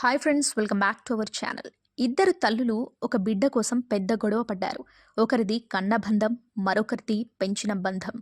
Hi friends welcome back to our channel ఇద్దరు తల్లులు ఒక బిడ్డ కోసం పెద్ద గొడవ పడ్డారు. ఒకరిది కన్నబంధం మరొకరిది పెంచిన బంధం.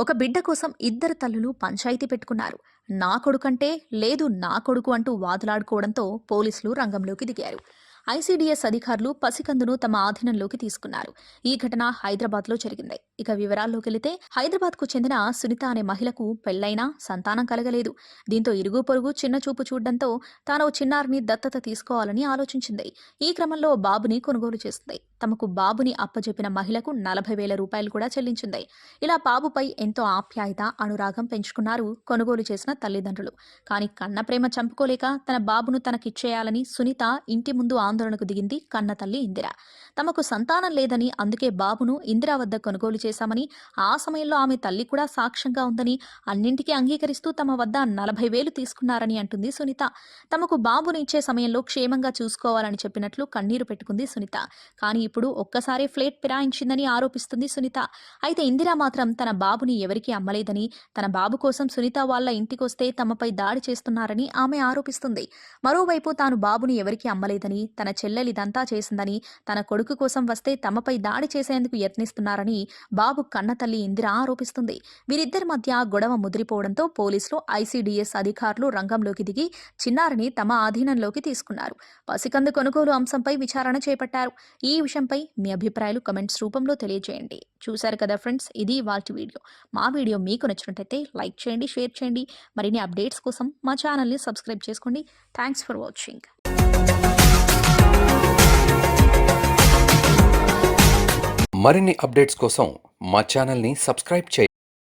ఒక బిడ్డ కోసం ఇద్దరు తల్లులు పంచాయతీ పెట్టుకున్నారు. నా కొడుకంటే లేదు నా కొడుకు అంటూ వాదులాడుకోవడంతో పోలీసులు రంగంలోకి దిగారు. ఐసీడీఎస్ అధికారులు పసికందును తమ ఆధీనంలోకి తీసుకున్నారు. ఈ ఘటన హైదరాబాద్లో జరిగింది. ఇక వివరాల్లోకి వెళితే హైదరాబాద్కు చెందిన సునీత అనే మహిళకు పెళ్ళైనా సంతానం కలగలేదు. దీంతో ఇరుగు పొరుగు చిన్న చూపు చూడడంతో తాను ఓ చిన్నారిని దత్తత తీసుకోవాలని ఆలోచించింది. ఈ క్రమంలో బాబుని కొనుగోలు చేసింది. తమకు బాబుని అప్పజెప్పిన మహిళకు నలభై వేల రూపాయలు కూడా చెల్లించింది. ఇలా బాబుపై ఎంతో ఆప్యాయత అనురాగం పెంచుకున్నారు కొనుగోలు చేసిన తల్లిదండ్రులు. కానీ కన్న ప్రేమ చంపుకోలేక తన బాబును తనకిచ్చేయాలని సునీత ఇంటి ముందు ఆందోళనకు దిగింది కన్న తల్లి ఇందిర. తమకు సంతానం లేదని అందుకే బాబును ఇందిరా వద్ద కొనుగోలు చేశామని ఆ సమయంలో ఆమె తల్లి కూడా సాక్ష్యంగా ఉందని అన్నింటికీ అంగీకరిస్తూ తమ వద్ద నలభై వేలు తీసుకున్నారని అంటుంది సునీత. తమకు బాబుని ఇచ్చే సమయంలో క్షేమంగా చూసుకోవాలని చెప్పినట్లు కన్నీరు పెట్టుకుంది సునీత. కానీ ఇప్పుడు ఒక్కసారి ఫ్లేట్ ఫిరాయించిందని ఆరోపిస్తుంది సునీత. అయితే ఇందిరా మాత్రం తన బాబుని ఎవరికీ అమ్మలేదని తన బాబు కోసం సునీత వాళ్ళ ఇంటికొస్తే తమపై దాడి చేస్తున్నారని ఆమె ఆరోపిస్తుంది. మరోవైపు తాను బాబుని ఎవరికీ అమ్మలేదని తన చెల్లెలిదంతా చేసిందని తన కొడుకు కోసం వస్తే తమపై దాడి చేసేందుకు యత్నిస్తున్నారని బాబు కన్నతల్లి ఇందిర ఆరోపిస్తుంది. వీరిద్దరి మధ్య గొడవ ముదిరిపోవడంతో పోలీసులు ఐసీడీఎస్ అధికారులు రంగంలోకి దిగి చిన్నారిని తమ ఆధీనంలోకి తీసుకున్నారు. పసికందు కొనుగోలు అంశంపై విచారణ చేపట్టారు. ఈ విషయం విషయంపై మీ అభిప్రాయాలు కమెంట్స్ రూపంలో తెలియజేయండి. చూశారు కదా ఫ్రెండ్స్ ఇది వాటి వీడియో. మా వీడియో మీకు నచ్చినట్టయితే లైక్ చేయండి షేర్ చేయండి. మరిన్ని అప్డేట్స్ కోసం మా ఛానల్ని సబ్స్క్రైబ్ చేసుకోండి. Thanks for watching. మరిన్ని అప్డేట్స్ కోసం మా ఛానల్ని సబ్స్క్రైబ్ చేయండి.